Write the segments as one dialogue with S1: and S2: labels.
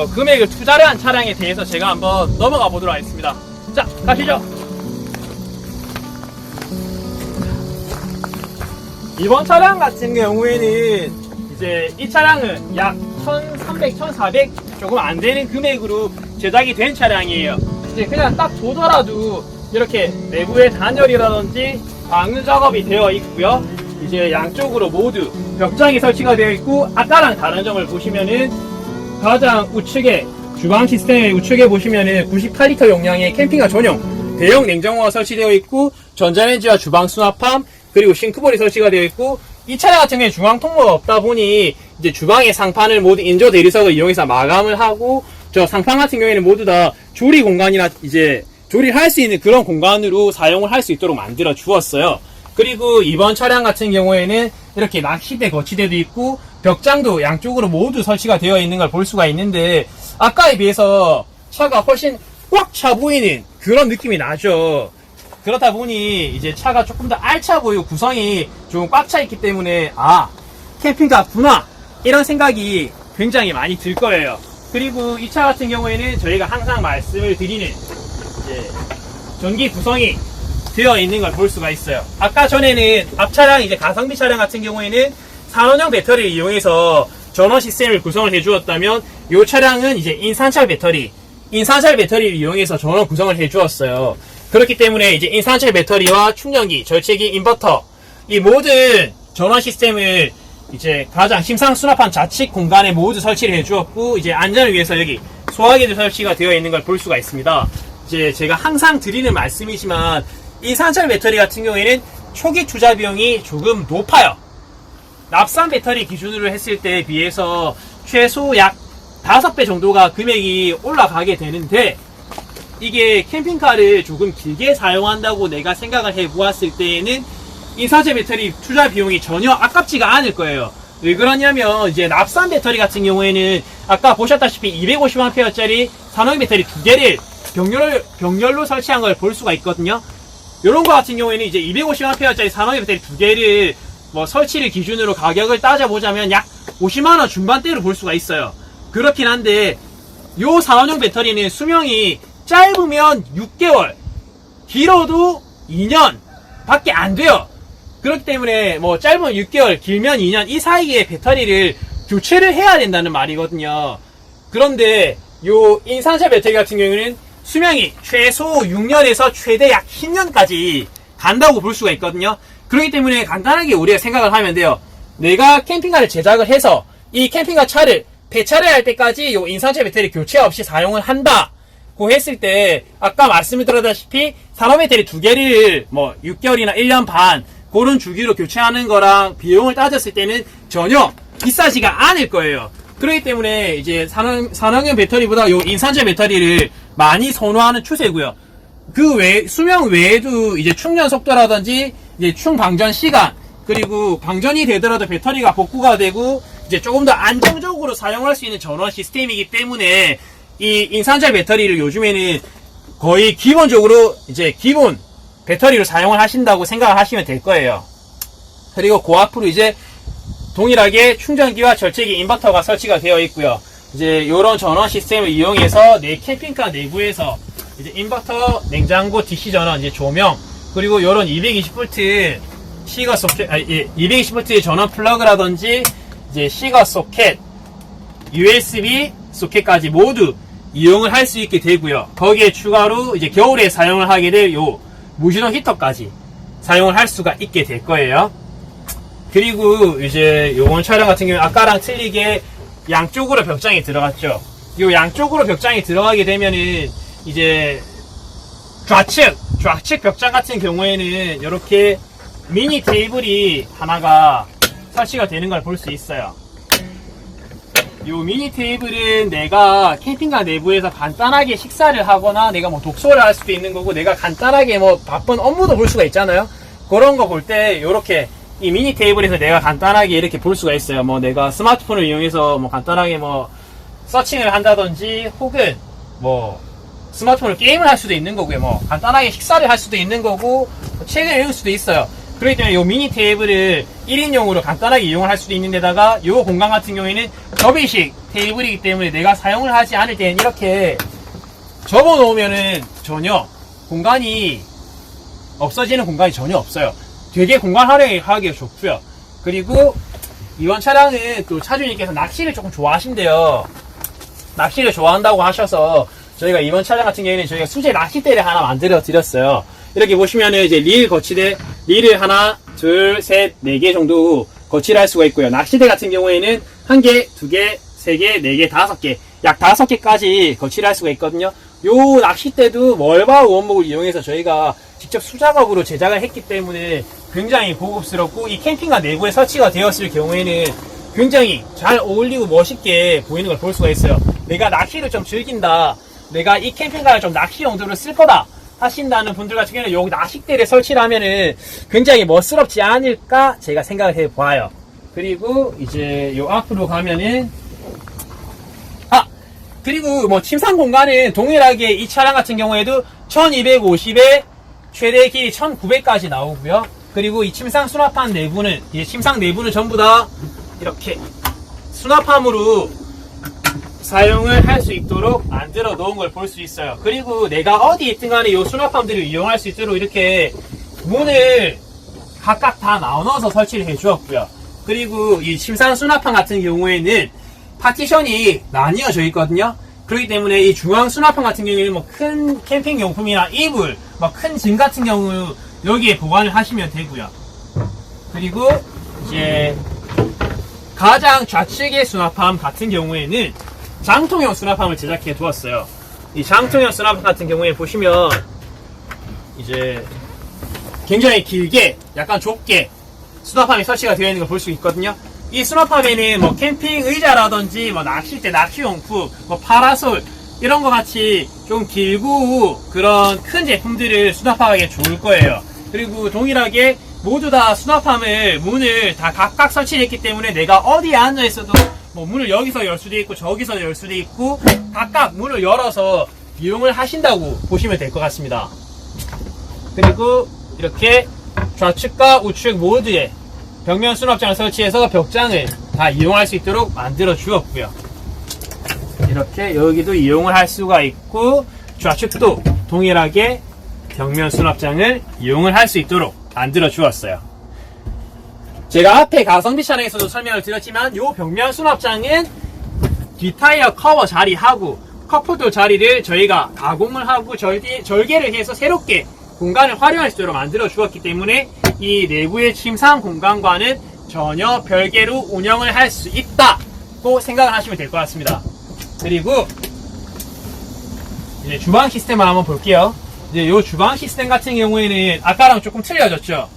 S1: 더 금액을 투자를 한 차량에 대해서 제가 한번 넘어가 보도록 하겠습니다. 자, 가시죠. 이번 차량 같은 경우에는 이제 이 차량은 약 1,300, 1,400 조금 안 되는 금액으로 제작이 된 차량이에요. 이제 그냥 딱 보더라도 이렇게 내부의 단열이라든지 방수 작업이 되어 있고요. 이제 양쪽으로 모두 벽장이 설치가 되어 있고 아까랑 다른 점을 보시면은 가장 우측에 주방 시스템의 우측에 보시면은 98리터 용량의 캠핑카 전용 대형 냉장고가 설치되어 있고 전자레인지와 주방 수납함 그리고 싱크볼이 설치가 되어 있고 이 차량 같은 경우에 중앙 통로가 없다 보니 이제 주방의 상판을 모두 인조 대리석을 이용해서 마감을 하고 저 상판 같은 경우에는 모두 다 조리 공간이나 이제 조리를 할 수 있는 그런 공간으로 사용을 할 수 있도록 만들어 주었어요. 그리고 이번 차량 같은 경우에는 이렇게 낚시대 거치대도 있고 벽장도 양쪽으로 모두 설치가 되어 있는 걸 볼 수가 있는데 아까에 비해서 차가 훨씬 꽉 차 보이는 그런 느낌이 나죠. 그렇다 보니 이제 차가 조금 더 알차 보이고 구성이 좀 꽉 차 있기 때문에 아 캠핑카구나 이런 생각이 굉장히 많이 들 거예요. 그리고 이 차 같은 경우에는 저희가 항상 말씀을 드리는 이제 전기 구성이 되어 있는 걸 볼 수가 있어요. 아까 전에는 앞 차량 이제 가성비 차량 같은 경우에는 산원형 배터리를 이용해서 전원 시스템을 구성을 해주었다면 이 차량은 이제 인산철 배터리, 인산철 배터리를 이용해서 전원 구성을 해주었어요. 그렇기 때문에 이제 인산철 배터리와 충전기, 절체기, 인버터 이 모든 전원 시스템을 이제 가장 심상 수납한 좌측 공간에 모두 설치를 해주었고 이제 안전을 위해서 여기 소화기도 설치가 되어 있는 걸 볼 수가 있습니다. 이제 제가 항상 드리는 말씀이지만 인산철 배터리 같은 경우에는 초기 투자 비용이 조금 높아요. 납산 배터리 기준으로 했을 때에 비해서 최소 약 5배 정도가 금액이 올라가게 되는데 이게 캠핑카를 조금 길게 사용한다고 내가 생각을 해 보았을 때에는 인산철 배터리 투자 비용이 전혀 아깝지가 않을 거예요. 왜 그러냐면 이제 납산 배터리 같은 경우에는 아까 보셨다시피 250A짜리 산업 배터리 두 개를 병렬, 병렬로 설치한 걸 볼 수가 있거든요. 이런 거 같은 경우에는 이제 250A짜리 산업 배터리 두 개를 뭐 설치를 기준으로 가격을 따져보자면 약 50만원 중반대로 볼 수가 있어요. 그렇긴 한데 요 산업용 배터리는 수명이 짧으면 6개월, 길어도 2년 밖에 안 돼요. 그렇기 때문에 뭐 짧으면 6개월, 길면 2년 이 사이에 배터리를 교체를 해야 된다는 말이거든요. 그런데 요 인산철 배터리 같은 경우에는 수명이 최소 6년에서 최대 약 10년까지 간다고 볼 수가 있거든요. 그렇기 때문에 간단하게 우리가 생각을 하면 돼요. 내가 캠핑카를 제작을 해서 이 캠핑카 차를 폐차를 할 때까지 요 인산철 배터리 교체 없이 사용을 한다. 고 했을 때 아까 말씀을 드렸다시피 산업 배터리 두 개를 뭐 6개월이나 1년 반 그런 주기로 교체하는 거랑 비용을 따졌을 때는 전혀 비싸지가 않을 거예요. 그렇기 때문에 이제 산업, 산업용 배터리보다 요 인산철 배터리를 많이 선호하는 추세고요. 그 외, 수명 외에도 이제 충전 속도라든지 이제 충 방전 시간 그리고 방전이 되더라도 배터리가 복구가 되고 이제 조금 더 안정적으로 사용할 수 있는 전원 시스템이기 때문에 이 인산철 배터리를 요즘에는 거의 기본적으로 이제 기본 배터리로 사용을 하신다고 생각을 하시면 될 거예요. 그리고 그 앞으로 이제 동일하게 충전기와 절제기 인버터가 설치가 되어 있고요. 이제 이런 전원 시스템을 이용해서 내 캠핑카 내부에서 이제 인버터, 냉장고, DC 전원, 이제 조명, 그리고 이런 220V 시거 소켓, 아니, 예, 220V 전원 플러그라든지 이제 시거 소켓, USB 소켓까지 모두 이용을 할 수 있게 되고요. 거기에 추가로 이제 겨울에 사용을 하게 될 요 무신호 히터까지 사용을 할 수가 있게 될 거예요. 그리고 이제 요번 차량 같은 경우는 아까랑 틀리게 양쪽으로 벽장이 들어갔죠. 요 양쪽으로 벽장이 들어가게 되면은 이제 좌측 좌측 벽장 같은 경우에는 이렇게 미니 테이블이 하나가 설치가 되는 걸 볼 수 있어요. 요 미니 테이블은 내가 캠핑카 내부에서 간단하게 식사를 하거나 내가 뭐 독서를 할 수도 있는 거고 내가 간단하게 뭐 바쁜 업무도 볼 수가 있잖아요. 그런 거 볼때 요렇게 이 미니 테이블에서 내가 간단하게 이렇게 볼 수가 있어요. 뭐 내가 스마트폰을 이용해서 뭐 간단하게 뭐 서칭을 한다든지 혹은 뭐 스마트폰으로 게임을 할 수도 있는 거고요. 뭐 간단하게 식사를 할 수도 있는 거고 뭐 책을 읽을 수도 있어요. 그렇기 때문에 이 미니 테이블을 1인용으로 간단하게 이용을 할 수도 있는 데다가 이 공간 같은 경우에는 접이식 테이블이기 때문에 내가 사용을 하지 않을 때는 이렇게 접어 놓으면은 전혀 공간이 없어지는 공간이 전혀 없어요. 되게 공간 활용하기가 좋고요. 그리고 이번 차량은 또 차주님께서 낚시를 조금 좋아하신대요. 낚시를 좋아한다고 하셔서 저희가 이번 차량 같은 경우에는 저희가 수제 낚싯대를 하나 만들어 드렸어요. 이렇게 보시면은 이제 릴 거치대, 릴을 하나, 둘, 셋, 네 개 정도 거치를 할 수가 있고요. 낚싯대 같은 경우에는 한 개, 두 개, 세 개, 네 개, 다섯 개, 약 다섯 개까지 거치를 할 수가 있거든요. 요 낚싯대도 멀바 원목을 이용해서 저희가 직접 수작업으로 제작을 했기 때문에 굉장히 고급스럽고 이 캠핑카 내부에 설치가 되었을 경우에는 굉장히 잘 어울리고 멋있게 보이는 걸 볼 수가 있어요. 내가 낚시를 좀 즐긴다. 내가 이 캠핑카를 좀 낚시 용도로 쓸 거다. 하신다는 분들 같은 경우는 여기 낚싯대를 설치를 하면은 굉장히 멋스럽지 않을까 제가 생각을 해 보아요. 그리고 이제 요 앞으로 가면은 아 그리고 뭐 침상 공간은 동일하게 이 차량 같은 경우에도 1250에 최대 길이 1900까지 나오고요. 그리고 이 침상 수납함 내부는 이 침상 내부는 전부 다 이렇게 수납함으로 사용을 할 수 있도록 만들어 놓은 걸 볼 수 있어요. 그리고 내가 어디 있든 간에 이 수납함들을 이용할 수 있도록 이렇게 문을 각각 다 나눠서 설치를 해 주었고요. 그리고 이 침상 수납함 같은 경우에는 파티션이 나뉘어져 있거든요. 그렇기 때문에 이 중앙 수납함 같은 경우에는 뭐 큰 캠핑 용품이나 이불, 뭐 큰 짐 같은 경우 여기에 보관을 하시면 되고요. 그리고 이제 가장 좌측의 수납함 같은 경우에는 장통형 수납함을 제작해 두었어요. 이 장통형 수납함 같은 경우에 보시면 이제 굉장히 길게 약간 좁게 수납함이 설치가 되어 있는 걸 볼 수 있거든요. 이 수납함에는 뭐 캠핑 의자라든지 뭐 낚싯대, 낚시용품, 뭐 파라솔 이런 거 같이 좀 길고 그런 큰 제품들을 수납하기에 좋을 거예요. 그리고 동일하게 모두 다 수납함을 문을 다 각각 설치했기 때문에 내가 어디에 앉아 있어도 뭐 문을 여기서 열 수도 있고 저기서 열 수도 있고 각각 문을 열어서 이용을 하신다고 보시면 될 것 같습니다. 그리고 이렇게 좌측과 우측 모두에 벽면 수납장을 설치해서 벽장을 다 이용할 수 있도록 만들어 주었고요. 이렇게 여기도 이용을 할 수가 있고 좌측도 동일하게 벽면 수납장을 이용을 할 수 있도록 만들어 주었어요. 제가 앞에 가성비 차량에서도 설명을 드렸지만 이 벽면 수납장은 뒷타이어 커버 자리하고 컵홀더 자리를 저희가 가공을 하고 절개, 절개를 해서 새롭게 공간을 활용할 수 있도록 만들어 주었기 때문에 이 내부의 침상 공간과는 전혀 별개로 운영을 할 수 있다고 생각을 하시면 될 것 같습니다. 그리고 이제 주방 시스템을 한번 볼게요. 이제 이 주방 시스템 같은 경우에는 아까랑 조금 틀려졌죠.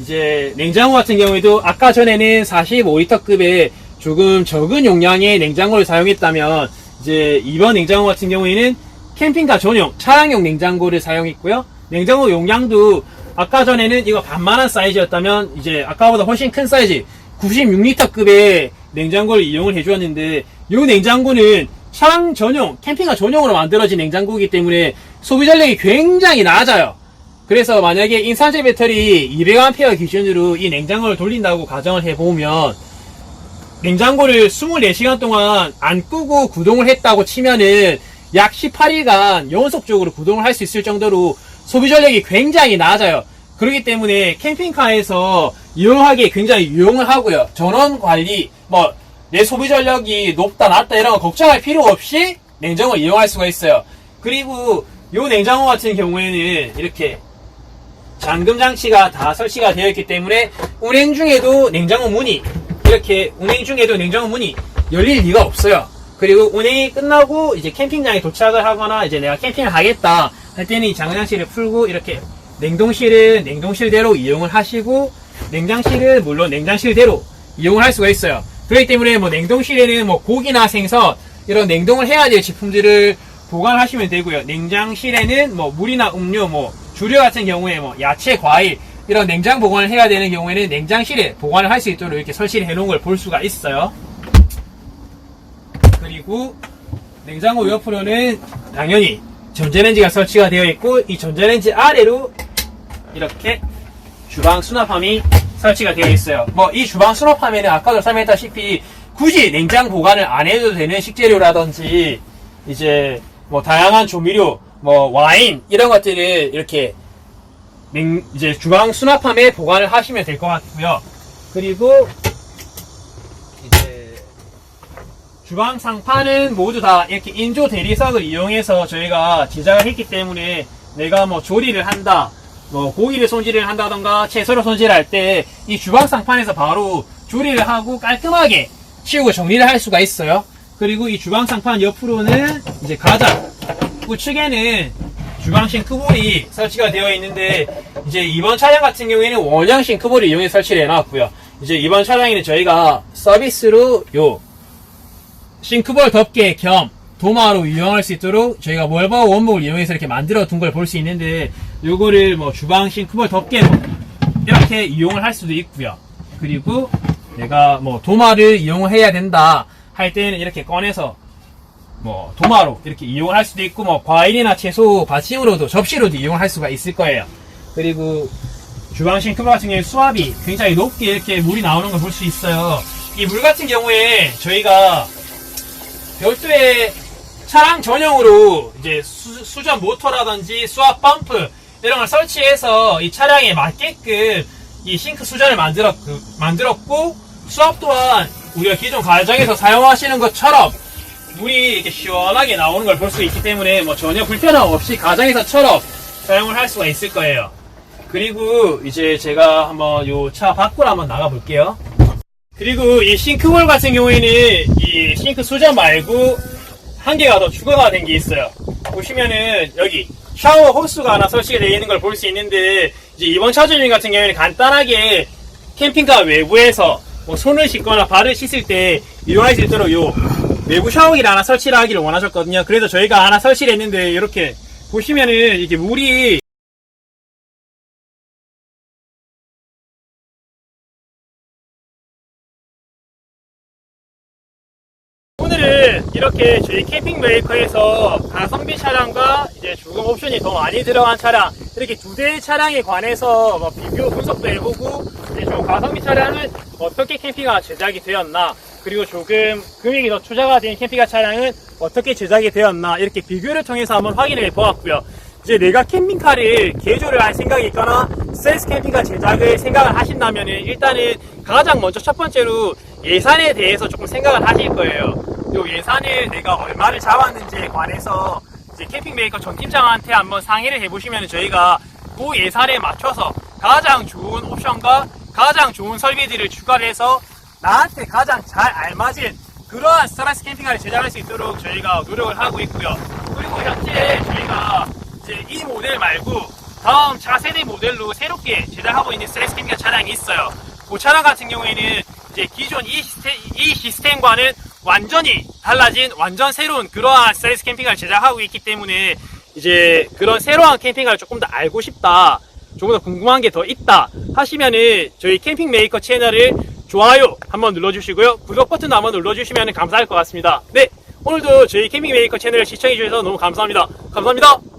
S1: 이제 냉장고 같은 경우에도 아까 전에는 45리터급의 조금 적은 용량의 냉장고를 사용했다면 이제 이번 냉장고 같은 경우에는 캠핑카 전용 차량용 냉장고를 사용했고요. 냉장고 용량도 아까 전에는 이거 반만한 사이즈였다면 이제 아까보다 훨씬 큰 사이즈 96리터급의 냉장고를 이용을 해주었는데 이 냉장고는 차량 전용 캠핑카 전용으로 만들어진 냉장고이기 때문에 소비 전력이 굉장히 낮아요. 그래서 만약에 인산재 배터리 200A 기준으로 이 냉장고를 돌린다고 가정을 해보면 냉장고를 24시간 동안 안 끄고 구동을 했다고 치면은 약 18일간 연속적으로 구동을 할 수 있을 정도로 소비 전력이 굉장히 낮아요. 그렇기 때문에 캠핑카에서 이용하기에 굉장히 유용을 하고요. 전원 관리, 뭐, 내 소비 전력이 높다, 낮다 이런 거 걱정할 필요 없이 냉장고를 이용할 수가 있어요. 그리고 이 냉장고 같은 경우에는 이렇게 잠금 장치가 다 설치가 되어 있기 때문에 운행 중에도 냉장고 문이 이렇게 운행 중에도 냉장고 문이 열릴 리가 없어요. 그리고 운행이 끝나고 이제 캠핑장에 도착을 하거나 이제 내가 캠핑을 하겠다 할 때는 이 잠금 장치를 풀고 이렇게 냉동실은 냉동실대로 이용을 하시고 냉장실은 물론 냉장실대로 이용을 할 수가 있어요. 그렇기 때문에 뭐 냉동실에는 뭐 고기나 생선 이런 냉동을 해야 될 제품들을 보관하시면 되고요. 냉장실에는 뭐 물이나 음료, 뭐 주류 같은 경우에 뭐 야채, 과일 이런 냉장 보관을 해야 되는 경우에는 냉장실에 보관을 할 수 있도록 이렇게 설치를 해놓은 걸 볼 수가 있어요. 그리고 냉장고 옆으로는 당연히 전자레인지가 설치가 되어 있고 이 전자레인지 아래로 이렇게 주방 수납함이 설치가 되어 있어요. 뭐 이 주방 수납함에는 아까도 설명했다시피 굳이 냉장 보관을 안 해도 되는 식재료라든지 이제 뭐 다양한 조미료, 뭐 와인 이런 것들을 이렇게 냉 이제 주방 수납함에 보관을 하시면 될 것 같고요. 그리고 이제 주방 상판은 모두 다 이렇게 인조 대리석을 이용해서 저희가 제작을 했기 때문에 내가 뭐 조리를 한다, 뭐 고기를 손질을 한다던가 채소를 손질할 때 이 주방 상판에서 바로 조리를 하고 깔끔하게 치우고 정리를 할 수가 있어요. 그리고 이 주방 상판 옆으로는 이제 가장 우측에는 주방 싱크볼이 설치가 되어 있는데 이제 이번 차량 같은 경우에는 원형 싱크볼을 이용해 설치를 해놨고요. 이제 이번 차량에는 저희가 서비스로 요 싱크볼 덮개 겸 도마로 이용할 수 있도록 저희가 월버 원목을 이용해서 이렇게 만들어 둔 걸 볼 수 있는데 요거를 뭐 주방 싱크볼 덮개로 이렇게 이용을 할 수도 있고요. 그리고 내가 뭐 도마를 이용해야 된다 할 때는 이렇게 꺼내서 뭐 도마로 이렇게 이용을 할 수도 있고 뭐 과일이나 채소 받침으로도 접시로도 이용할 수가 있을 거예요. 그리고 주방 싱크볼 같은 경우에 수압이 굉장히 높게 이렇게 물이 나오는 걸 볼 수 있어요. 이 물 같은 경우에 저희가 별도의 차량 전용으로 이제 수, 전 모터라든지 수압 펌프 이런 걸 설치해서 이 차량에 맞게끔 이 싱크 수전을 만들었, 만들었고 수압 또한 우리가 기존 가정에서 사용하시는 것처럼 물이 이렇게 시원하게 나오는 걸 볼 수 있기 때문에 뭐 전혀 불편함 없이 가정에서처럼 사용을 할 수가 있을 거예요. 그리고 이제 제가 한번 요 차 밖으로 한번 나가 볼게요. 그리고 이 싱크볼 같은 경우에는 이 싱크 수전 말고 한 개가 더 추가가 된 게 있어요. 보시면은 여기 샤워 호스가 하나 설치가 되어 있는 걸 볼 수 있는데 이제 이번 차주님 같은 경우에는 간단하게 캠핑카 외부에서 뭐 손을 씻거나 발을 씻을 때 이용할 수 있도록 요 외부 샤워기를 하나 설치를 하기를 원하셨거든요. 그래서 저희가 하나 설치를 했는데 이렇게 보시면은 이게 물이 오늘은 이렇게 저희 캠핑 메이커에서 가성비 차량과 이제 조금 옵션이 더 많이 들어간 차량 이렇게 두 대의 차량에 관해서 뭐 비교 분석도 해보고 이제 좀 가성비 차량은 어떻게 캠핑가 제작이 되었나 그리고 조금 금액이 더 투자가 된 캠핑카 차량은 어떻게 제작이 되었나 이렇게 비교를 통해서 한번 확인을 해보았고요. 이제 내가 캠핑카를 개조를 할 생각이 있거나 셀스 캠핑카 제작을 생각을 하신다면은 일단은 가장 먼저 첫 번째로 예산에 대해서 조금 생각을 하실 거예요. 요 예산을 내가 얼마를 잡았는지에 관해서 이제 캠핑 메이커 전 팀장한테 한번 상의를 해보시면 저희가 그 예산에 맞춰서 가장 좋은 옵션과 가장 좋은 설비들을 추가를 해서 나한테 가장 잘 알맞은 그러한 스트라이스 캠핑카를 제작할 수 있도록 저희가 노력을 하고 있고요. 그리고 현재 저희가 이제 이 모델 말고 다음 차세대 모델로 새롭게 제작하고 있는 스트라이스 캠핑카 차량이 있어요. 그 차량 같은 경우에는 이제 기존 이, 시스템, 이 시스템과는 완전히 달라진 완전 새로운 그러한 스트레스 캠핑카를 제작하고 있기 때문에 이제 그런 새로운 캠핑카를 조금 더 알고 싶다 조금 더 궁금한 게 더 있다 하시면은 저희 캠핑 메이커 채널을 좋아요 한번 눌러주시고요. 구독 버튼도 한번 눌러주시면 감사할 것 같습니다. 네 오늘도 저희 캠핑 메이커 채널을 시청해 주셔서 너무 감사합니다. 감사합니다